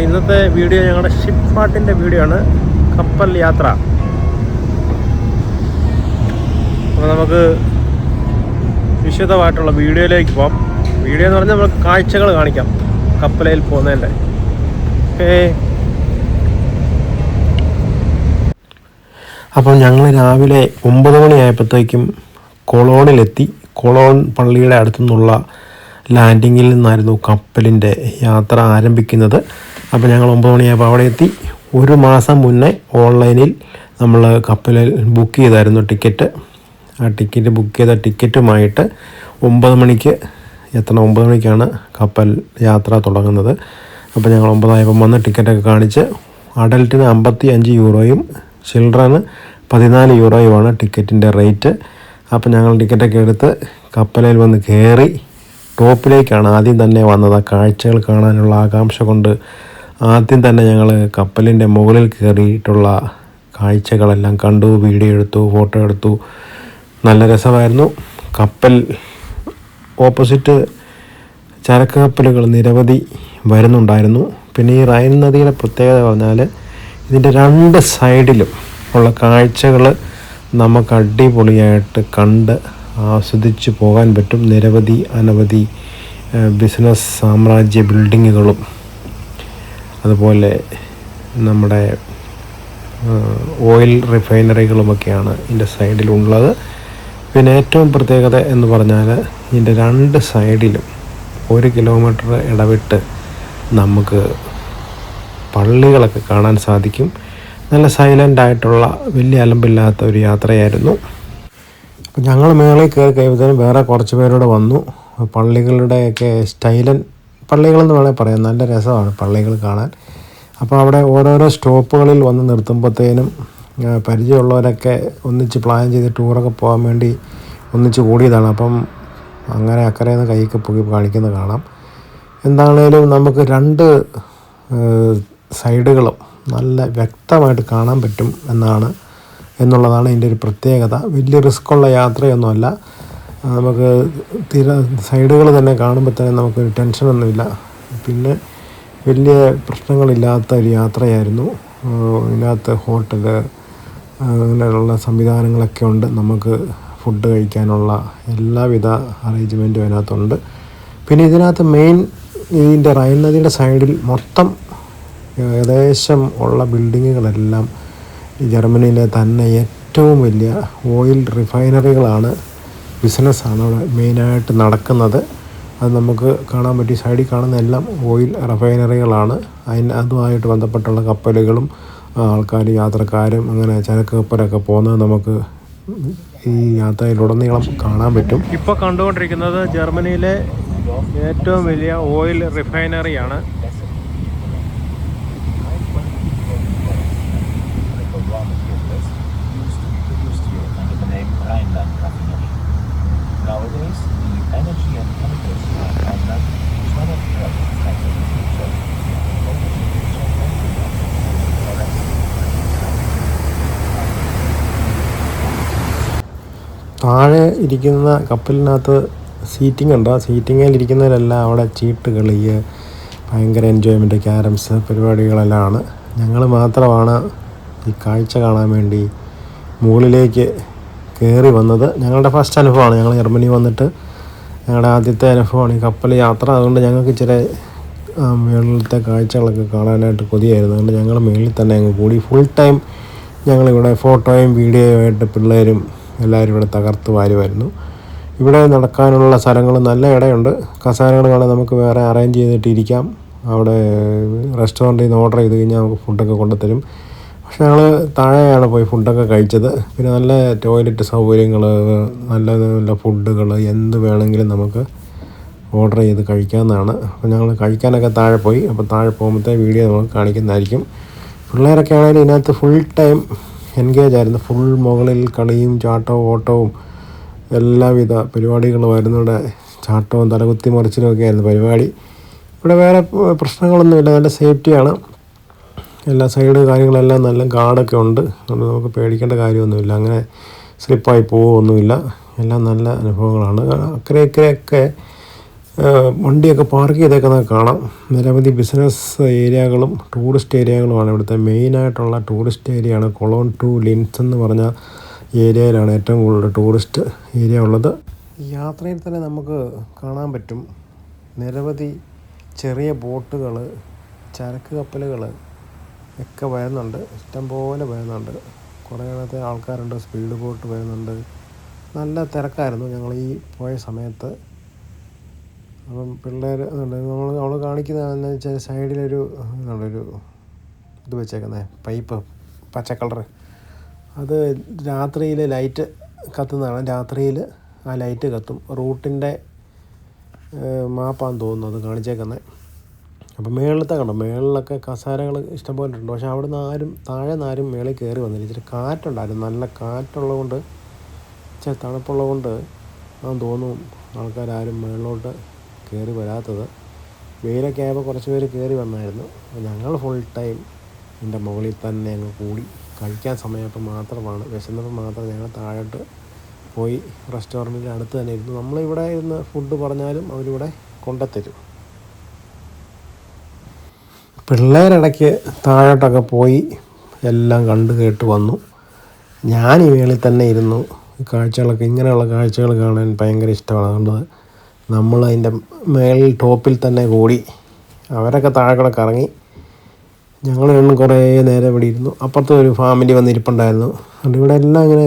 അപ്പോൾ ഇന്നത്തെ വീഡിയോ ഞങ്ങളുടെ ഷിപ്പ് പാട്ടിന്റെ വീഡിയോ ആണ്. കപ്പൽ യാത്ര. അപ്പോൾ നമുക്ക് വിശദമായിട്ടുള്ള വീഡിയോയിലേക്ക് പോകാം വീഡിയോ എന്ന് പറഞ്ഞാൽ നമുക്ക് കാഴ്ചകൾ കാണിക്കാം. കപ്പലയിൽ പോകുന്നതിന്റെ. ഓക്കേ. അപ്പം ഞങ്ങൾ രാവിലെ ഒമ്പത് മണിയായപ്പോഴത്തേക്കും കൊളോണിലെത്തി. കൊളോൺ പള്ളിയുടെ അടുത്തു നിന്നുള്ള ലാൻഡിങ്ങിൽ നിന്നായിരുന്നു കപ്പലിന്റെ യാത്ര ആരംഭിക്കുന്നത്. അപ്പോൾ ഞങ്ങൾ ഒമ്പത് മണിയായപ്പോൾ അവിടെ എത്തി. ഒരു മാസം മുന്നേ ഓൺലൈനിൽ നമ്മൾ കപ്പലിൽ ബുക്ക് ചെയ്തായിരുന്നു ടിക്കറ്റ്. ആ ടിക്കറ്റ് ബുക്ക് ചെയ്ത ടിക്കറ്റുമായിട്ട് ഒമ്പത് മണിക്ക് എത്തണം. ഒമ്പത് മണിക്കാണ് കപ്പൽ യാത്ര തുടങ്ങുന്നത്. അപ്പോൾ ഞങ്ങൾ ഒമ്പതായപ്പം വന്ന് ടിക്കറ്റൊക്കെ കാണിച്ച് അഡൽട്ടിന് അമ്പത്തി അഞ്ച് യൂറോയും ചിൽഡ്രന് പതിനാല് യൂറോയുമാണ് ടിക്കറ്റിന്റെ റേറ്റ്. അപ്പോൾ ഞങ്ങൾ ടിക്കറ്റൊക്കെ എടുത്ത് കപ്പലിൽ വന്ന് കയറി ടോപ്പിലേക്കാണ് ആദ്യം തന്നെ വന്നത്. ആ കാഴ്ചകൾ കാണാനുള്ള ആകാംക്ഷ കൊണ്ട് ആദ്യം തന്നെ ഞങ്ങൾ കപ്പലിന്റെ മുകളിൽ കയറിയിട്ടുള്ള കാഴ്ചകളെല്ലാം കണ്ടു വീഡിയോ എടുത്തു ഫോട്ടോ എടുത്തു. നല്ല രസമായിരുന്നു. കപ്പൽ ഓപ്പോസിറ്റ് ചരക്ക് കപ്പലുകൾ നിരവധി വരുന്നുണ്ടായിരുന്നു. പിന്നെ ഈ റൈൻ നദിയുടെ പ്രത്യേകത പറഞ്ഞാൽ ഇതിന്റെ രണ്ട് സൈഡിലും ഉള്ള കാഴ്ചകൾ നമുക്ക് അടിപൊളിയായിട്ട് കണ്ട് ആസ്വദിച്ച് പോകാൻ പറ്റും. നിരവധി അനവധി ബിസിനസ് സാമ്രാജ്യ ബിൽഡിങ്ങുകളും അതുപോലെ നമ്മുടെ ഓയിൽ റിഫൈനറികളുമൊക്കെയാണ് ഇതിന്റെ സൈഡിലുള്ളത് പിന്നെ ഏറ്റവും പ്രത്യേകത എന്ന് പറഞ്ഞാൽ ഇതിന്റെ രണ്ട് സൈഡിലും ഒരു കിലോമീറ്റർ ഇടവിട്ട് നമുക്ക് പള്ളികളൊക്കെ കാണാൻ സാധിക്കും. നല്ല സൈലന്റ് ആയിട്ടുള്ള വലിയ അലമ്പില്ലാത്ത ഒരു യാത്രയായിരുന്നു. ഞങ്ങൾ മേളിൽ കയറി കഴിയുമ്പോഴത്തേനും വേറെ കുറച്ച് പേരോട് വന്നു. പള്ളികളുടെയൊക്കെ സ്റ്റൈലൻ പള്ളികളെന്ന് വേണേൽ പറയാം. നല്ല രസമാണ് പള്ളികൾ കാണാൻ. അപ്പോൾ അവിടെ ഓരോരോ സ്റ്റോപ്പുകളിൽ വന്ന് നിർത്തുമ്പോഴത്തേനും പരിചയമുള്ളവരൊക്കെ ഒന്നിച്ച് പ്ലാൻ ചെയ്ത് ടൂറൊക്കെ പോകാൻ വേണ്ടി ഒന്നിച്ച് കൂടിയതാണ്. അപ്പം അങ്ങനെ അക്കരെ നിന്ന് കൈയൊക്കെ പൊക്കി കാണിക്കുന്ന കാണാം. എന്താണേലും നമുക്ക് രണ്ട് സൈഡുകളും നല്ല വ്യക്തമായിട്ട് കാണാൻ പറ്റും എന്നാണ് എന്നുള്ളതാണ് ഇതിന്റെ ഒരു പ്രത്യേകത. വലിയ റിസ്ക്കുള്ള യാത്രയൊന്നുമല്ല. നമുക്ക് തീര സൈഡുകൾ തന്നെ കാണുമ്പോൾ തന്നെ നമുക്കൊരു ടെൻഷനൊന്നുമില്ല. പിന്നെ വലിയ പ്രശ്നങ്ങളില്ലാത്ത ഒരു യാത്രയായിരുന്നു. ഇതിനകത്ത് ഹോട്ടൽ അങ്ങനെയുള്ള സംവിധാനങ്ങളൊക്കെ ഉണ്ട്. നമുക്ക് ഫുഡ് കഴിക്കാനുള്ള എല്ലാവിധ അറേഞ്ച്മെന്റും അതിനകത്തുണ്ട്. പിന്നെ ഇതിനകത്ത് മെയിൻ ഇതിന്റെ റൈൻ നദിയുടെ സൈഡിൽ മൊത്തം ഏകദേശം ഉള്ള ബിൽഡിങ്ങുകളെല്ലാം ജർമ്മനിയിലെ തന്നെ ഏറ്റവും വലിയ ഓയിൽ റിഫൈനറികളാണ് ബിസിനസ്സാണ് അവിടെ മെയിനായിട്ട് നടക്കുന്നത്. അത് നമുക്ക് കാണാൻ പറ്റി സൈഡിൽ കാണുന്ന എല്ലാം ഓയിൽ റിഫൈനറികളാണ്. അതിന് അതുമായിട്ട് ബന്ധപ്പെട്ടുള്ള കപ്പലുകളും ആൾക്കാർ യാത്രക്കാരും അങ്ങനെ ചരക്ക് കപ്പലൊക്കെ പോകുന്നത് നമുക്ക് ഈ യാത്രയിലുടനീളം കാണാൻ പറ്റും. ഇപ്പോൾ കണ്ടുകൊണ്ടിരിക്കുന്നത് ജർമ്മനിയിലെ ഏറ്റവും വലിയ ഓയിൽ റിഫൈനറിയാണ്. ഇരിക്കുന്ന കപ്പലിനകത്ത് സീറ്റിംഗ് ഉണ്ട്. ആ സീറ്റിങ്ങിൽ ഇരിക്കുന്നവരെല്ലാം അവിടെ ചീട്ട് കളി ഭയങ്കര എൻജോയ്മെന്റ് ക്യാരംസ് പരിപാടികളെല്ലാം ആണ്. ഞങ്ങൾ മാത്രമാണ് ഈ കാഴ്ച കാണാൻ വേണ്ടി മുകളിലേക്ക് കയറി വന്നത്. ഞങ്ങളുടെ ഫസ്റ്റ് അനുഭവമാണ് ഞങ്ങൾ ജർമ്മനി വന്നിട്ട്. ഞങ്ങളുടെ ആദ്യത്തെ അനുഭവമാണ് ഈ കപ്പൽ യാത്ര. അതുകൊണ്ട് ഞങ്ങൾക്ക് ഇച്ചിരി മുകളിലത്തെ കാഴ്ചകളൊക്കെ കാണാനായിട്ട് കൊതിയായിരുന്നു. അതുകൊണ്ട് ഞങ്ങൾ മുകളിൽ തന്നെ അങ്ങ് കൂടി. ഫുൾ ടൈം ഞങ്ങളിവിടെ ഫോട്ടോയും വീഡിയോയും ആയിട്ട് പിള്ളേരും എല്ലാവരും ഇവിടെ തകർത്ത് വാരുമായിരുന്നു. ഇവിടെ നടക്കാനുള്ള സ്ഥലങ്ങൾ നല്ല ഇടയുണ്ട്. കസാരകൾ കാണാൻ നമുക്ക് വേറെ അറേഞ്ച് ചെയ്തിട്ട് ഇരിക്കാം. അവിടെ റെസ്റ്റോറന്റിൽ നിന്ന് ഓർഡർ ചെയ്ത് കഴിഞ്ഞാൽ നമുക്ക് ഫുഡൊക്കെ കൊണ്ടുത്തരും പക്ഷെ ഞങ്ങൾ താഴെയാണ് പോയി ഫുഡൊക്കെ കഴിച്ചത്. പിന്നെ നല്ല ടോയ്ലറ്റ് സൗകര്യങ്ങൾ നല്ല നല്ല ഫുഡുകൾ എന്ത് വേണമെങ്കിലും നമുക്ക് ഓർഡർ ചെയ്ത് കഴിക്കാമെന്നാണ് അപ്പോൾ ഞങ്ങൾ കഴിക്കാനൊക്കെ താഴെ പോയി. അപ്പോൾ താഴെ പോകുമ്പോഴത്തെ വീഡിയോ നമുക്ക് കാണിക്കുന്നതായിരിക്കും. പിള്ളേരൊക്കെ ആണെങ്കിലും ഇതിനകത്ത് ഫുൾ ടൈം എൻഗേജ് ആയിരുന്നു ഫുൾ മുകളിൽ കളിയും ചാട്ടവും ഓട്ടവും എല്ലാവിധ പരിപാടികളുമായിരുന്നു ഇവിടെ ചാട്ടവും തലകുത്തി മറിച്ചിലും ഒക്കെ ആയിരുന്നു പരിപാടി. ഇവിടെ വേറെ പ്രശ്നങ്ങളൊന്നുമില്ല നല്ല സേഫ്റ്റിയാണ് എല്ലാ സൈഡ് കാര്യങ്ങളെല്ലാം നല്ല ഗാർഡൊക്കെ ഉണ്ട്. അതുകൊണ്ട് നമുക്ക് പേടിക്കേണ്ട കാര്യമൊന്നുമില്ല. അങ്ങനെ സ്ലിപ്പായി പോവുമൊന്നുമില്ല എല്ലാം നല്ല അനുഭവങ്ങളാണ്. അക്കരെ ഇക്കരെയൊക്കെ വണ്ടിയൊക്കെ പാർക്ക് ചെയ്തേക്കുന്നത് കാണാം. നിരവധി ബിസിനസ് ഏരിയകളും ടൂറിസ്റ്റ് ഏരിയകളുമാണ് ഇവിടുത്തെ. മെയിനായിട്ടുള്ള ടൂറിസ്റ്റ് ഏരിയയാണ് കൊളോൺ ടു ലിൻസ് എന്ന് പറഞ്ഞ ഏരിയയിലാണ് ഏറ്റവും കൂടുതൽ ടൂറിസ്റ്റ് ഏരിയ ഉള്ളത്. യാത്രയിൽ തന്നെ നമുക്ക് കാണാൻ പറ്റും നിരവധി ചെറിയ ബോട്ടുകൾ ചരക്ക് കപ്പലുകൾ ഒക്കെ വരുന്നുണ്ട്. ഇഷ്ടംപോലെ വരുന്നുണ്ട്. കുറേ ഇടത്തെ ആൾക്കാരുണ്ട് സ്പീഡ് ബോട്ട് വരുന്നുണ്ട്. നല്ല തിരക്കായിരുന്നു ഞങ്ങൾ ഈ പോയ സമയത്ത്. അപ്പം പിള്ളേർ അതുകൊണ്ട് നമ്മൾ അവൾ കാണിക്കുന്നതെന്ന് വെച്ചാൽ സൈഡിലൊരു ഇതുണ്ടൊരു ഇത് വെച്ചേക്കുന്നത് പൈപ്പ് പച്ച കളർ അത് രാത്രിയിൽ ലൈറ്റ് കത്തുന്നതാണ്. രാത്രിയിൽ ആ ലൈറ്റ് കത്തും. റൂട്ടിന്റെ മാപ്പാന്ന് തോന്നുന്നു അത് കാണിച്ചേക്കുന്നത് അപ്പോൾ മേളിലത്തെ കണ്ടോ? മേളിലൊക്കെ കസാരകൾ ഇഷ്ടംപോലെ ഉണ്ട് പക്ഷെ അവിടുന്ന് ആരും താഴെ നിന്ന് ആരും മേളിൽ കയറി വന്നില്ല. ഇച്ചിരി കാറ്റുണ്ടായിരുന്നു. നല്ല കാറ്റുള്ളത് കൊണ്ട് ഇച്ചിരി തണുപ്പുള്ളത് കൊണ്ട് ആണെന്ന് തോന്നും ആൾക്കാരും മേളിലോട്ട് കയറി വരാത്തത്. വെയിലൊക്കെ ആയപ്പോൾ കുറച്ച് പേര് കയറി വന്നായിരുന്നു. ഞങ്ങൾ ഫുൾ ടൈം എന്റെ മുകളിൽ തന്നെ അങ്ങ് കൂടി കഴിക്കാൻ സമയപ്പോൾ മാത്രമാണ്. വിശന്നപ്പോൾ മാത്രം ഞങ്ങൾ താഴോട്ട് പോയി റെസ്റ്റോറന്റിന്റെ അടുത്ത് തന്നെ ഇരുന്നു. നമ്മളിവിടെ ഇരുന്ന് ഫുഡ് പറഞ്ഞാലും അവരിവിടെ കൊണ്ടുത്തരും. പിള്ളേരിടയ്ക്ക് താഴോട്ടൊക്കെ പോയി എല്ലാം കണ്ടു കേട്ട് വന്നു. ഞാൻ ഈ മേളിൽ തന്നെ ഇരുന്നു. കാഴ്ചകളൊക്കെ ഇങ്ങനെയുള്ള കാഴ്ചകൾ കാണാൻ ഭയങ്കര ഇഷ്ടമാണ്. അതുകൊണ്ട് നമ്മൾ അതിന്റെ മേളിൽ ടോപ്പിൽ തന്നെ കൂടി അവരൊക്കെ താഴെ കൂടെ കറങ്ങി ഞങ്ങൾ രണ്ടും കുറേ നേരം ഇവിടെ ഇരുന്നു. അപ്പുറത്തെ ഒരു ഫാമിലി വന്നിരിപ്പുണ്ടായിരുന്നു. അതുകൊണ്ട് ഇവിടെ എല്ലാം ഇങ്ങനെ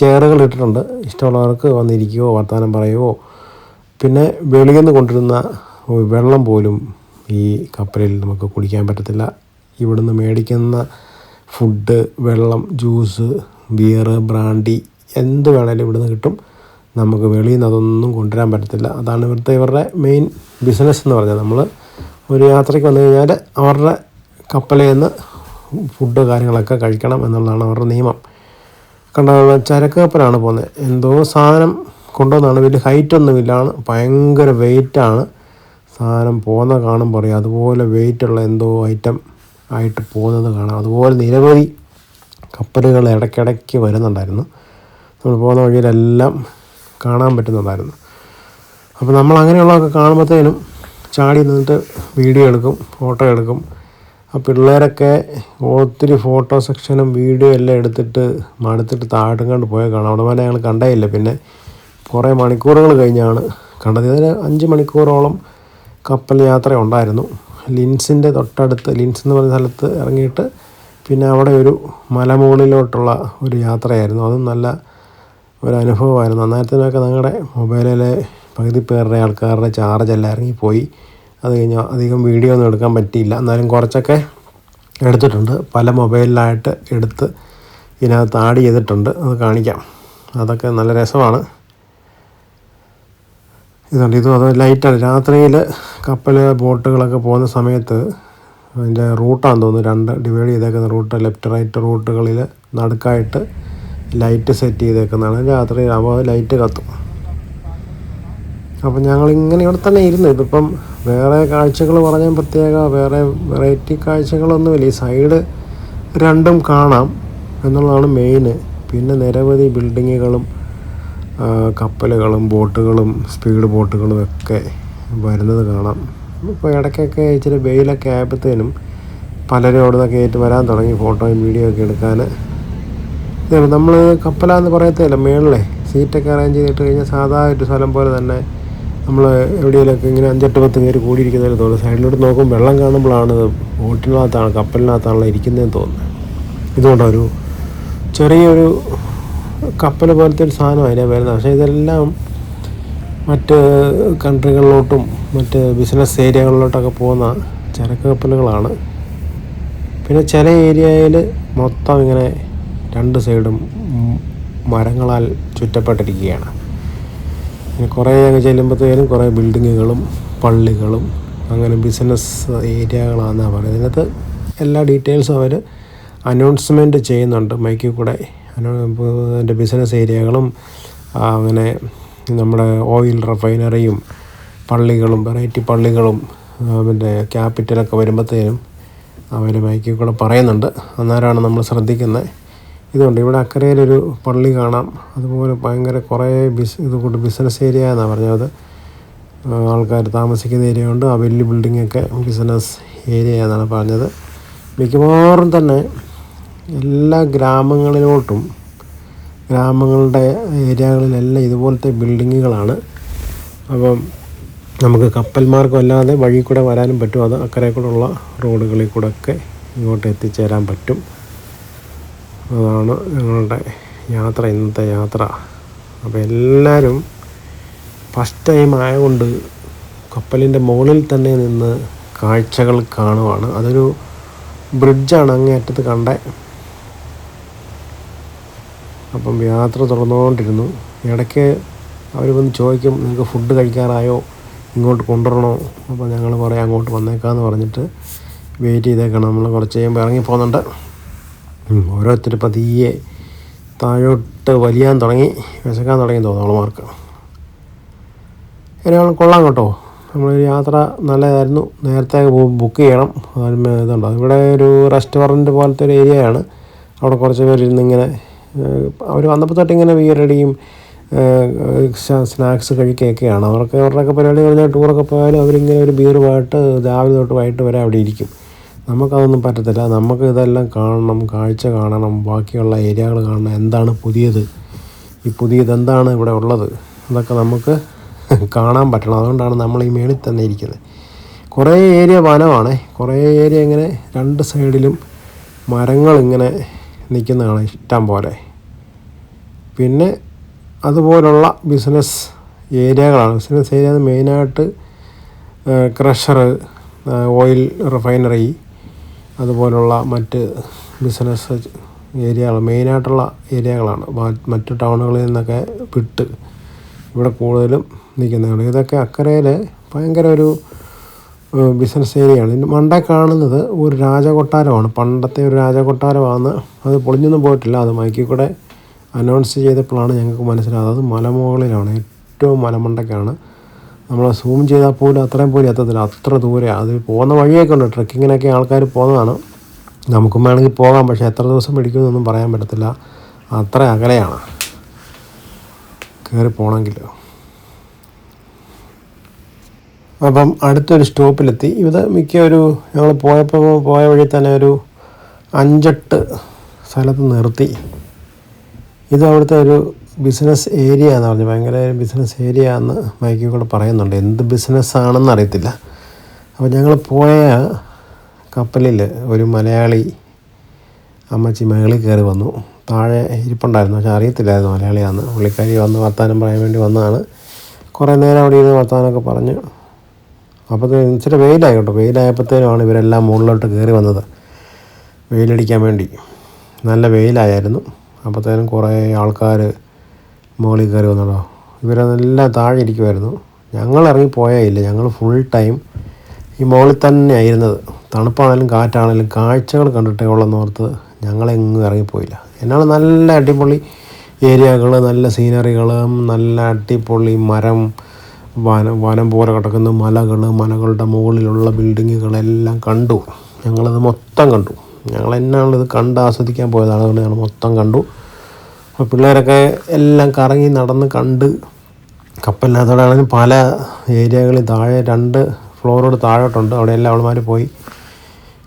ചെയറുകൾ ഇട്ടിട്ടുണ്ട്. ഇഷ്ടമുള്ളവർക്ക് വന്നിരിക്കുകയോ വർത്തമാനം പറയുകയോ പിന്നെ വെളിയിൽ നിന്ന് കൊണ്ടിരുന്ന വെള്ളം പോലും ഈ കപ്പലിൽ നമുക്ക് കുടിക്കാൻ പറ്റത്തില്ല. ഇവിടുന്ന് മേടിക്കുന്ന ഫുഡ് വെള്ളം ജ്യൂസ് ബിയർ ബ്രാൻഡി എന്ത് വേണേലും ഇവിടുന്ന് കിട്ടും. നമുക്ക് വെളിയിൽ നിന്ന് അതൊന്നും കൊണ്ടുവരാൻ പറ്റത്തില്ല. അതാണ് ഇവിടുത്തെ ഇവരുടെ മെയിൻ ബിസിനസ് എന്ന് പറഞ്ഞാൽ നമ്മൾ ഒരു യാത്രയ്ക്ക് വന്നു കഴിഞ്ഞാൽ അവരുടെ കപ്പലിൽ നിന്ന് ഫുഡ് കാര്യങ്ങളൊക്കെ കഴിക്കണം എന്നുള്ളതാണ് അവരുടെ നിയമം. കണ്ട ചരക്ക് കപ്പലാണ് പോകുന്നത്. എന്തോ സാധനം കൊണ്ടുവന്നാണ് വലിയ ഹൈറ്റ് ഒന്നുമില്ലാണ് ഭയങ്കര വെയിറ്റാണ് സാധനം പോകുന്ന കാണും അറിയാം. അതുപോലെ വെയിറ്റുള്ള എന്തോ ഐറ്റം ആയിട്ട് പോകുന്നത് കാണാം. അതുപോലെ നിരവധി കപ്പലുകൾ ഇടയ്ക്കിടയ്ക്ക് വരുന്നുണ്ടായിരുന്നു. നമ്മൾ പോകുന്ന വഴിയിലെല്ലാം കാണാൻ പറ്റുന്നുണ്ടായിരുന്നു. അപ്പോൾ നമ്മൾ അങ്ങനെയുള്ളതൊക്കെ കാണുമ്പോഴത്തേനും ചാടി നിന്നിട്ട് വീഡിയോ എടുക്കും ഫോട്ടോ എടുക്കും. ആ പിള്ളേരൊക്കെ ഒത്തിരി ഫോട്ടോ സെക്ഷനും വീഡിയോ എല്ലാം എടുത്തിട്ട് മടുത്തിട്ട് താഴോട്ടും കണ്ട് പോയാൽ കാണാം. അവിടെ വരെ ഞങ്ങൾ കണ്ടേയില്ല. പിന്നെ കുറേ മണിക്കൂറുകൾ കഴിഞ്ഞാണ് കണ്ടത്. ഇതിന് അഞ്ച് മണിക്കൂറോളം കപ്പൽ യാത്ര ഉണ്ടായിരുന്നു. ലിൻസിന്റെ തൊട്ടടുത്ത് ലിൻസ് എന്ന് പറയുന്ന സ്ഥലത്ത് ഇറങ്ങിയിട്ട് പിന്നെ അവിടെ ഒരു മലമുകളിലോട്ടുള്ള ഒരു യാത്രയായിരുന്നു. അതും നല്ല ഒരു അനുഭവമായിരുന്നു അന്നേരത്തിനൊക്കെ ഞങ്ങളുടെ മൊബൈലിലെ പകുതി പേരുടെ ആൾക്കാരുടെ ചാർജ് എല്ലാം ഇറങ്ങിപ്പോയി. അത് കഴിഞ്ഞ് അധികം വീഡിയോ ഒന്നും എടുക്കാൻ പറ്റിയില്ല. എന്നാലും കുറച്ചൊക്കെ എടുത്തിട്ടുണ്ട്. പല മൊബൈലിലായിട്ട് എടുത്ത് ഇതിനകത്ത് ആഡ് ചെയ്തിട്ടുണ്ട്. അത് കാണിക്കാം. അതൊക്കെ നല്ല രസമാണ്. ഇതുണ്ട്. ഇതും അത് ലൈറ്റാണ് രാത്രിയിൽ കപ്പൽ ബോട്ടുകളൊക്കെ പോകുന്ന സമയത്ത് അതിന്റെ റൂട്ടാണെന്ന് തോന്നുന്നു. രണ്ട് ഡിവൈഡ് ചെയ്തേക്കുന്ന റൂട്ട് ലെഫ്റ്റ് റൈറ്റ് റൂട്ടുകളിൽ നടുക്കായിട്ട് ലൈറ്റ് സെറ്റ് ചെയ്തേക്കുന്നതാണ്. രാത്രി അപ്പോൾ ലൈറ്റ് കത്തും. അപ്പം ഞങ്ങൾ ഇങ്ങനെ ഇവിടെ തന്നെ ഇരുന്നു. ഇതിപ്പം വേറെ കാഴ്ചകൾ പറഞ്ഞാൽ പ്രത്യേക വേറെ വെറൈറ്റി കാഴ്ചകളൊന്നുമില്ല. ഈ സൈഡ് രണ്ടും കാണാം എന്നുള്ളതാണ് മെയിന് പിന്നെ നിരവധി ബിൽഡിങ്ങുകളും കപ്പലുകളും ബോട്ടുകളും സ്പീഡ് ബോട്ടുകളും ഒക്കെ വരുന്നത് കാണാം. ഇപ്പോൾ ഇടയ്ക്കൊക്കെ ഇച്ചിരി വെയിലൊക്കെ ആയപ്പോഴത്തേനും പലരും അവിടെ നിന്നൊക്കെ ഏറ്റു വരാൻ തുടങ്ങി. ഫോട്ടോയും വീഡിയോ ഒക്കെ എടുക്കാൻ നമ്മൾ കപ്പലാന്ന് പറയത്തില്ല മേളിലെ. സീറ്റൊക്കെ അറേഞ്ച് ചെയ്തിട്ട് കഴിഞ്ഞാൽ സാധാ ഒരു സ്ഥലം പോലെ തന്നെ നമ്മൾ എവിടെയെങ്കിലുമൊക്കെ ഇങ്ങനെ അഞ്ചെട്ട് പത്ത് പേര് കൂടിയിരിക്കുന്നതിന് തോന്നുന്നു സൈഡിലോട്ട് നോക്കും വെള്ളം കാണുമ്പോഴാണ് ബോട്ടിനകത്താണ് കപ്പലിനകത്താണല്ലോ ഇരിക്കുന്നതെന്ന് തോന്നുന്നത്. ഇതുകൊണ്ടൊരു ചെറിയൊരു കപ്പൽ പോലത്തെ ഒരു സാധനം അതിനെ വരുന്നത്. പക്ഷേ ഇതെല്ലാം മറ്റ് കൺട്രികളിലോട്ടും മറ്റ് ബിസിനസ് ഏരിയകളിലോട്ടൊക്കെ പോകുന്ന ചരക്ക് കപ്പലുകളാണ്. പിന്നെ ചില ഏരിയയിൽ മൊത്തം ഇങ്ങനെ രണ്ട് സൈഡും മരങ്ങളാൽ ചുറ്റപ്പെട്ടിരിക്കുകയാണ്. പിന്നെ കുറേ അങ്ങ് ചെല്ലുമ്പോഴത്തേനും കുറേ ബിൽഡിങ്ങുകളും പള്ളികളും അങ്ങനെ ബിസിനസ് ഏരിയകളാണെന്നാണ് പറയുന്നത്. ഇതിനകത്ത് എല്ലാ ഡീറ്റെയിൽസും അവർ അനൗൺസ്മെന്റ് ചെയ്യുന്നുണ്ട് മൈക്കിൽ കൂടെ. അതിന്റെ ബിസിനസ് ഏരിയകളും അങ്ങനെ നമ്മുടെ ഓയിൽ റിഫൈനറിയും പള്ളികളും വെറൈറ്റി പള്ളികളും പിന്നെ ക്യാപിറ്റലൊക്കെ വരുമ്പോഴത്തേനും അവർ മൈക്കിൽ കൂടെ പറയുന്നുണ്ട്. അന്നേരമാണ് നമ്മൾ ശ്രദ്ധിക്കുന്നത്. ഇതുണ്ട്. ഇവിടെ അക്കരയിലൊരു പള്ളി കാണാം. അതുപോലെ ഭയങ്കര കുറേ ബിസ് ഇത് കൂട്ട് ബിസിനസ് ഏരിയ എന്നാണ് പറഞ്ഞത്. ആൾക്കാർ താമസിക്കുന്ന ഏരിയ ഉണ്ട്. ആ വലിയ ബിൽഡിങ്ങൊക്കെ ബിസിനസ് ഏരിയ എന്നാണ് പറഞ്ഞത്. മിക്കവാറും തന്നെ എല്ലാ ഗ്രാമങ്ങളിലോട്ടും ഗ്രാമങ്ങളുടെ ഏരിയകളിലെല്ലാം ഇതുപോലത്തെ ബിൽഡിങ്ങുകളാണ്. അപ്പം നമുക്ക് കപ്പൽ അല്ലാതെ വഴി കൂടെ വരാനും പറ്റും. അത് അക്കരെ കൂടെ ഉള്ള റോഡുകളിൽ കൂടെ ഒക്കെ ഇങ്ങോട്ട് എത്തിച്ചേരാൻ പറ്റും. അതാണ് ഞങ്ങളുടെ യാത്ര ഇന്നത്തെ യാത്ര. അപ്പോൾ എല്ലാവരും ഫസ്റ്റ് ടൈം ആയതുകൊണ്ട് കപ്പലിന്റെ മുകളിൽ തന്നെ നിന്ന് കാഴ്ചകൾ കാണുവാണ്. അതൊരു ബ്രിഡ്ജാണ് അങ്ങേ അറ്റത്ത് കണ്ടേ. അപ്പം യാത്ര തുടർന്നുകൊണ്ടിരുന്നു. ഇടയ്ക്ക് അവർ വന്ന് ചോദിക്കും നിങ്ങൾക്ക് ഫുഡ് കഴിക്കാറായോ? ഇങ്ങോട്ട് കൊണ്ടുവരണോ? അപ്പോൾ ഞങ്ങൾ പറയാം അങ്ങോട്ട് വന്നേക്കാമെന്ന് പറഞ്ഞിട്ട് വെയിറ്റ് ചെയ്തേക്കണം. നമ്മൾ കുറച്ച് കഴിയുമ്പോൾ ഇറങ്ങി പോകുന്നുണ്ട്. ഓരോരുത്തർ പതിയെ താഴോട്ട് വലിയാൻ തുടങ്ങി വിശക്കാൻ തുടങ്ങി തോന്നുന്നു മാർക്ക് ഒരാൾ കൊള്ളാം കേട്ടോ. നമ്മളൊരു യാത്ര നല്ലതായിരുന്നു. നേരത്തെ ബുക്ക് ചെയ്യണം. അതിന് ഇതുണ്ട്. ഇവിടെ ഒരു റെസ്റ്റോറന്റ് പോലത്തെ ഒരു ഏരിയയാണ് അവിടെ കുറച്ച് പേരിരുന്ന് ഇരുന്നിങ്ങനെ അവർ വന്നപ്പോൾ തൊട്ട് ഇങ്ങനെ ബിയറടിയും സ്നാക്സ് കഴിക്കുകയൊക്കെയാണ്. അവർക്ക് അവരുടെയൊക്കെ പരിപാടി പറഞ്ഞാൽ ടൂറൊക്കെ പോയാലും അവരിങ്ങനെ ഒരു ബിയർ പോയിട്ട് രാവിലെ തൊട്ട് വൈകിട്ട് വരെ അവിടെ ഇരിക്കും. നമുക്കതൊന്നും പറ്റത്തില്ല. നമുക്ക് ഇതെല്ലാം കാണണം കാഴ്ച കാണണം ബാക്കിയുള്ള ഏരിയകൾ കാണണം. എന്താണ് പുതിയത്? ഈ പുതിയത് എന്താണ് ഇവിടെ ഉള്ളത്? അതൊക്കെ നമുക്ക് കാണാൻ പറ്റണം. അതുകൊണ്ടാണ് നമ്മൾ ഈ മേളിൽ തന്നെ ഇരിക്കുന്നത്. കുറേ ഏരിയ വനമാണ്. കുറേ ഏരിയ ഇങ്ങനെ രണ്ട് സൈഡിലും മരങ്ങൾ ഇങ്ങനെ നിൽക്കുന്നതാണ് ഇഷ്ടം പോലെ. പിന്നെ അതുപോലുള്ള ബിസിനസ് ഏരിയകളാണ്. ബിസിനസ് ഏരിയ മെയിനായിട്ട് ക്രഷർ ഓയിൽ റിഫൈനറി അതുപോലുള്ള മറ്റ് ബിസിനസ് ഏരിയകൾ മെയിനായിട്ടുള്ള ഏരിയകളാണ്. മറ്റ് ടൗണുകളിൽ നിന്നൊക്കെ വിട്ട് ഇവിടെ കൂടുതലും നിൽക്കുന്നതാണ്. ഇതൊക്കെ അക്കരയിൽ ഭയങ്കര ഒരു ബിസിനസ് ഏരിയയാണ്. ഇതിന്റെ മണ്ട കാണുന്നത് ഒരു രാജകൊട്ടാരമാണ്. പണ്ടത്തെ ഒരു രാജകൊട്ടാരമാണ് അത് പൊളിഞ്ഞൊന്നും പോയിട്ടില്ല. അത് മൈക്കിൽ കൂടെ അനൗൺസ് ചെയ്തപ്പോഴാണ് ഞങ്ങൾക്ക് മനസ്സിലായത്. അത് മലമുകളിലാണ്. ഏറ്റവും മലമണ്ടയ്ക്കാണ് നമ്മൾ സൂം ചെയ്താൽ പോലും അത്രയും പോലും എത്തത്തില്ല. അത്ര ദൂരെ അത് പോകുന്ന വഴിയൊക്കെ ഉണ്ട്. ട്രക്കിങ്ങിനൊക്കെ ആൾക്കാർ പോകുന്നതാണ്. നമുക്കും വേണമെങ്കിൽ പോകാം. പക്ഷേ എത്ര ദിവസം പിടിക്കുമെന്നൊന്നും പറയാൻ പറ്റത്തില്ല. അത്ര അകലെയാണ്. കയറി പോകണമെങ്കിൽ. അപ്പം അടുത്തൊരു സ്റ്റോപ്പിലെത്തി. ഇത് മിക്ക ഒരു ഞങ്ങൾ പോയപ്പോൾ പോയ വഴി തന്നെ ഒരു അഞ്ചെട്ട് സ്ഥലത്ത് നിർത്തി. ഇത് അവിടുത്തെ ഒരു ബിസിനസ് ഏരിയ എന്ന് പറഞ്ഞു ഭയങ്കര ബിസിനസ് ഏരിയ എന്ന് മൈക്കിൽ കൂടെ പറയുന്നുണ്ട്. എന്ത് ബിസിനസ് ആണെന്ന് അറിയത്തില്ല. അപ്പോൾ ഞങ്ങൾ പോയ കപ്പലിൽ ഒരു മലയാളി അമ്മച്ചി മേളിൽ കയറി വന്നു. താഴെ ഇരിപ്പുണ്ടായിരുന്നു. പക്ഷെ അറിയത്തില്ലായിരുന്നു മലയാളിയാന്ന്. പുള്ളിക്കാരി വന്ന് വർത്താനം പറയാൻ വേണ്ടി വന്നതാണ്. കുറേ നേരം അവിടെ ഇരുന്ന് വർത്താനമൊക്കെ പറഞ്ഞു. അപ്പോൾ ഇച്ചിരി വെയിലായി കേട്ടോ. വെയിലായപ്പോഴത്തേനുമാണ് ഇവരെല്ലാം മുകളിലോട്ട് കയറി വന്നത്. വെയിലടിക്കാൻ വേണ്ടി. നല്ല വെയിലായിരുന്നു. അപ്പോഴത്തേനും കുറേ ആൾക്കാർ മുകളിൽ കയറി വന്നല്ലോ ഇവരെല്ലാം താഴെ ഇരിക്കുമായിരുന്നു ഞങ്ങൾ ഇറങ്ങി പോയായില്ല. ഞങ്ങൾ ഫുൾ ടൈം ഈ മുകളിൽ തന്നെ ആയിരുന്നത്. തണുപ്പാണെങ്കിലും കാറ്റാണെങ്കിലും കാഴ്ചകൾ കണ്ടിട്ടേ ഉള്ളെന്ന് ഓർത്ത് ഞങ്ങളെങ്ങും ഇറങ്ങിപ്പോയില്ല. എന്നാണ് നല്ല അടിപൊളി ഏരിയകൾ നല്ല സീനറികളും നല്ല അടിപൊളി മരം വന വനം പോലെ കിടക്കുന്ന മലകൾ മലകളുടെ മുകളിലുള്ള ബിൽഡിങ്ങുകളെല്ലാം കണ്ടു. ഞങ്ങളത് മൊത്തം കണ്ടു. ഞങ്ങൾ എന്നാണ് ഇത് കണ്ട് ആസ്വദിക്കാൻ പോയതാണ്. അതുകൊണ്ട് ഞങ്ങൾ മൊത്തം കണ്ടു. അപ്പോൾ പിള്ളേരൊക്കെ എല്ലാം കറങ്ങി നടന്ന് കണ്ട് കപ്പലിനകത്തോടാണെങ്കിലും പല ഏരിയകളിൽ താഴെ രണ്ട് ഫ്ലോറോട് താഴോട്ടുണ്ട്. അവിടെ എല്ലാം അവൾമാർ പോയി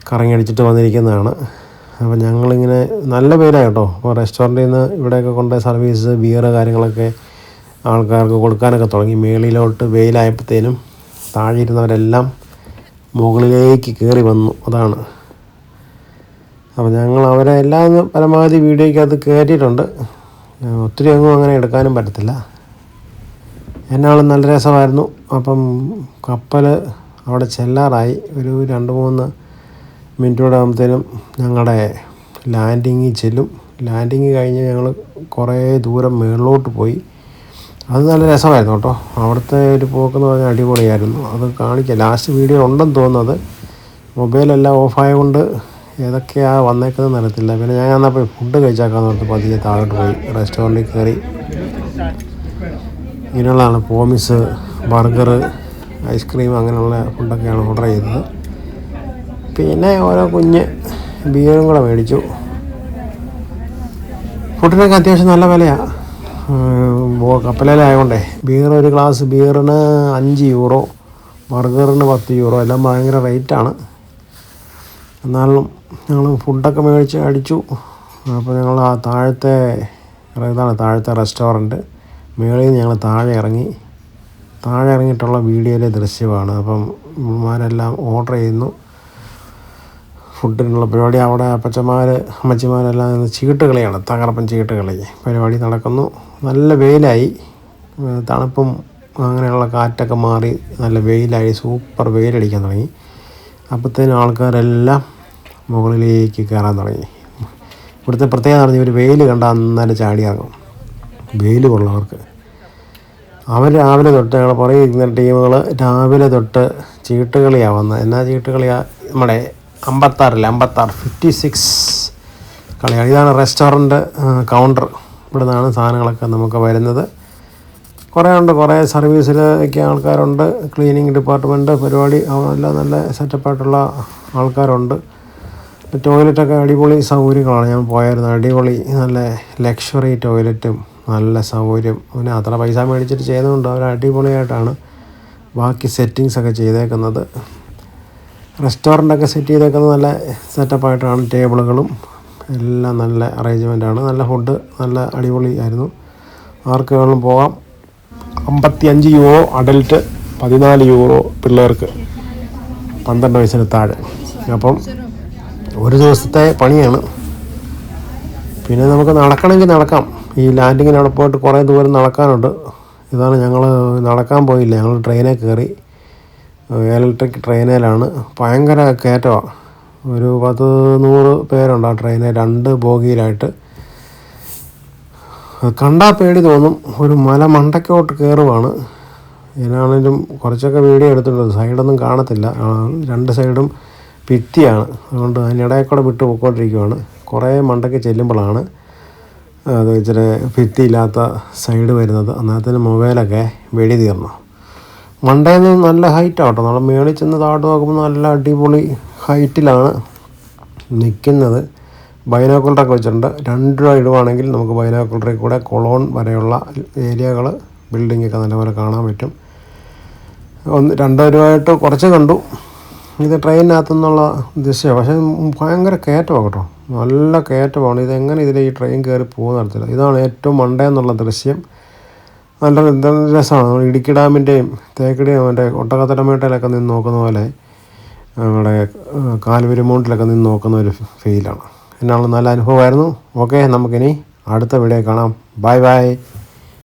കറങ്ങി അടിച്ചിട്ട് വന്നിരിക്കുന്നതാണ്. അപ്പോൾ ഞങ്ങളിങ്ങനെ നല്ല പേരാണ് കേട്ടോ. അപ്പോൾ റെസ്റ്റോറന്റിൽ നിന്ന് ഇവിടെയൊക്കെ കൊണ്ട് സർവീസ് ബിയർ കാര്യങ്ങളൊക്കെ ആൾക്കാർക്ക് കൊടുക്കാനൊക്കെ തുടങ്ങി. മേളിലോട്ട് വെയിലായപ്പോഴത്തേനും താഴെ ഇരുന്നവരെല്ലാം മുകളിലേക്ക് കയറി വന്നു. അതാണ്. അപ്പോൾ ഞങ്ങൾ അവരെ എല്ലാം പരമാവധി വീഡിയോയ്ക്കകത്ത് കയറ്റിയിട്ടുണ്ട്. ഒത്തിരി അങ്ങും അങ്ങനെ എടുക്കാനും പറ്റത്തില്ല. എന്നാളും നല്ല രസമായിരുന്നു. അപ്പം കപ്പൽ അവിടെ ചെല്ലാറായി. ഒരു രണ്ട് മൂന്ന് മിനിറ്റോടെ ആകുമ്പോഴത്തേനും ഞങ്ങളുടെ ലാൻഡിങ് ചെല്ലും. ലാൻഡിങ് കഴിഞ്ഞ് ഞങ്ങൾ കുറേ ദൂരം മുകളിലോട്ട് പോയി. അത് നല്ല രസമായിരുന്നു കേട്ടോ. അവിടുത്തെ ഒരു പോക്കെന്ന് പറഞ്ഞാൽ അടിപൊളിയായിരുന്നു. അത് കാണിക്കാം. ലാസ്റ്റ് വീഡിയോ ഉണ്ടെന്ന് തോന്നുന്നത് മൊബൈലെല്ലാം ഓഫായതുകൊണ്ട് ഏതൊക്കെയാണ് വന്നേക്കുന്നതെന്ന് അറിയത്തില്ല പിന്നെ ഞാൻ എന്നാൽ ഫുഡ് കഴിച്ചാക്കാന്ന് പറഞ്ഞ് പതിയെ താഴോട്ട് പോയി. റെസ്റ്റോറന്റിൽ കയറി. ഇങ്ങനെയുള്ളതാണ് പോമിസ് ബർഗർ ഐസ്ക്രീം അങ്ങനെയുള്ള ഫുഡൊക്കെയാണ് ഓർഡർ ചെയ്തത്. പിന്നെ ഓരോ കുഞ്ഞ് ബിയറും കൂടെ മേടിച്ചു. ഫുഡിനൊക്കെ അത്യാവശ്യം നല്ല വിലയാണ് കപ്പലേലായതുകൊണ്ടേ ബിയർ ഒരു ഗ്ലാസ് ബിയറിന് അഞ്ച് യൂറോ ബർഗറിന് പത്ത് യൂറോ എല്ലാം ഭയങ്കര റേറ്റാണ് എന്നാലും ഞങ്ങൾ ഫുഡൊക്കെ മേടിച്ച് അടിച്ചു. അപ്പോൾ ഞങ്ങൾ ആ താഴത്തെ ഇതാണ് താഴത്തെ റെസ്റ്റോറന്റ് മേളിൽ നിന്ന് ഞങ്ങൾ താഴെ ഇറങ്ങി. താഴെ ഇറങ്ങിയിട്ടുള്ള വീഡിയോയിലെ ദൃശ്യമാണ്. അപ്പം ഇവന്മാരെല്ലാം ഓർഡർ ചെയ്യുന്നു. ഫുഡിനുള്ള പരിപാടി അവിടെ അപ്പച്ചന്മാർ അമ്മച്ചിമാരെല്ലാം നിന്ന് ചീട്ട് കളിയാണ് തകർപ്പൻ ചീട്ട് കളി പരിപാടി നടക്കുന്നു. നല്ല വെയിലായി. തണുപ്പും അങ്ങനെയുള്ള കാറ്റൊക്കെ മാറി നല്ല വെയിലായി. സൂപ്പർ വെയിലടിക്കാൻ തുടങ്ങി. അപ്പോഴത്തേനും ആൾക്കാരെല്ലാം മുകളിലേക്ക് കയറാൻ തുടങ്ങി. ഇവിടുത്തെ പ്രത്യേകത പറഞ്ഞാൽ ഇവർ വെയിൽ കണ്ടാൽ അന്നേരം ചാടിയാകും. വെയിൽ കൊള്ളവർക്ക്. അവർ രാവിലെ തൊട്ട് ഞങ്ങൾ പുറകെ ഇരിക്കുന്ന ടീമുകൾ രാവിലെ തൊട്ട് ചീട്ടുകളിയാണ് വന്നത് എന്നാ ചീട്ടുകളിയാ? നമ്മുടെ അമ്പത്താറില്ല അമ്പത്താറ് ഫിഫ്റ്റി സിക്സ് കളിയാണ്. ഇതാണ് റെസ്റ്റോറന്റ് കൗണ്ടർ ഇവിടെ നിന്നാണ് സാധനങ്ങളൊക്കെ നമുക്ക് വരുന്നത്. കുറേ ഉണ്ട് കുറേ സർവീസിലൊക്കെ ആൾക്കാരുണ്ട്. ക്ലീനിങ് ഡിപ്പാർട്ട്മെന്റ് പരിപാടി എല്ലാം നല്ല സെറ്റപ്പായിട്ടുള്ള ആൾക്കാരുണ്ട്. ടോയ്ലറ്റൊക്കെ അടിപൊളി സൗകര്യങ്ങളാണ്. ഞാൻ പോയായിരുന്നു. അടിപൊളി നല്ല ലക്ഷറി ടോയ്ലറ്റും നല്ല സൗകര്യം. പിന്നെ അത്ര പൈസ മേടിച്ചിട്ട് ചെയ്തുകൊണ്ട് അവർ അടിപൊളിയായിട്ടാണ് ബാക്കി സെറ്റിങ്സ് ഒക്കെ ചെയ്തേക്കുന്നത്. റെസ്റ്റോറന്റൊക്കെ സെറ്റ് ചെയ്തേക്കുന്നത് നല്ല സെറ്റപ്പായിട്ടാണ് ടേബിളുകളും എല്ലാം നല്ല അറേഞ്ച്മെന്റാണ് നല്ല ഫുഡ് നല്ല അടിപൊളി ആയിരുന്നു. ആർക്ക് വേണം പോകാം. അമ്പത്തി അഞ്ച് യൂറോ അഡൽട്ട് പതിനാല് യൂറോ പിള്ളേർക്ക്. പന്ത്രണ്ട് വയസ്സിന് താഴെ. അപ്പം ഒരു ദിവസത്തെ പണിയാണ്. പിന്നെ നമുക്ക് നടക്കണമെങ്കിൽ നടക്കാം. ഈ ലാൻഡിങ്ങിന് അവിടെ പോയിട്ട് കുറേ ദൂരം നടക്കാനുണ്ട്. ഇതാണ് ഞങ്ങൾ നടക്കാൻ പോയില്ല. ഞങ്ങൾ ട്രെയിനിൽ കയറി. ഇലക്ട്രിക് ട്രെയിനിലാണ്. ഭയങ്കര കയറ്റമാണ് ഒരു പത്ത് നൂറ് പേരുണ്ട് ആ ട്രെയിനിൽ രണ്ട് ബോഗിയിലായിട്ട്. കണ്ടാൽ പേടി തോന്നും. ഒരു മല മണ്ടയ്ക്കോട്ട് കയറുവാണ്. ഇതിനാണെങ്കിലും കുറച്ചൊക്കെ വീഡിയോ എടുത്തിട്ടുണ്ട്. സൈഡൊന്നും കാണത്തില്ല. രണ്ട് സൈഡും ഭിത്തിയാണ്. അതുകൊണ്ട് അതിനിടയിൽ കൂടെ വിട്ട് പോയിക്കൊണ്ടിരിക്കുവാണ് കുറേ മണ്ടയ്ക്ക് ചെല്ലുമ്പോഴാണ് അത് ഇച്ചിരി ഭിത്തിയില്ലാത്ത സൈഡ് വരുന്നത്. അന്നേരത്തിന് മൊബൈലൊക്കെ വെടി തീർന്നു. മണ്ടയിൽ നിന്ന് നല്ല ഹൈറ്റാണ് ആട്ടോ നമ്മൾ മേളിൽ ചെന്ന് താഴോട്ട് നോക്കുമ്പോൾ നല്ല അടിപൊളി ഹൈറ്റിലാണ് നിൽക്കുന്നത്. ബൈനോക്കുലറൊക്കെ വെച്ചിട്ടുണ്ട്. രണ്ട് രൂപ ഇടുവാണെങ്കിൽ നമുക്ക് ബൈനോക്കുലറിൽ കൂടെ കൊളോൺ വരെയുള്ള ഏരിയകൾ ബിൽഡിങ്ങൊക്കെ നല്ലപോലെ കാണാൻ പറ്റും. ഒന്ന് രണ്ടോ രൂപയായിട്ട് കുറച്ച് കണ്ടു. ഇത് ട്രെയിനിനകത്തു നിന്നുള്ള ദൃശ്യം പക്ഷേ ഭയങ്കര കയറ്റമാണ് കേട്ടോ. നല്ല കയറ്റമാണ്. ഇതെങ്ങനെ ഇതിൽ ഈ ട്രെയിൻ കയറി പോകുന്ന തരത്തിൽ ഇതാണ് ഏറ്റവും മണ്ടേ എന്നുള്ള ദൃശ്യം. നല്ല രസമാണ്. ഇടുക്കി ഡാമിന്റെയും തേക്കടിയും മറ്റേ ഒട്ടകത്തലമേട്ടയിലൊക്കെ നിന്ന് നോക്കുന്ന പോലെ നമ്മുടെ കാൽവരിമൗണ്ടിലൊക്കെ നിന്ന് നോക്കുന്ന ഒരു ഫീലാണ്. എന്നുള്ള നല്ല അനുഭവമായിരുന്നു. ഓക്കെ നമുക്കിനി അടുത്ത വീഡിയോ കാണാം. Bye bye.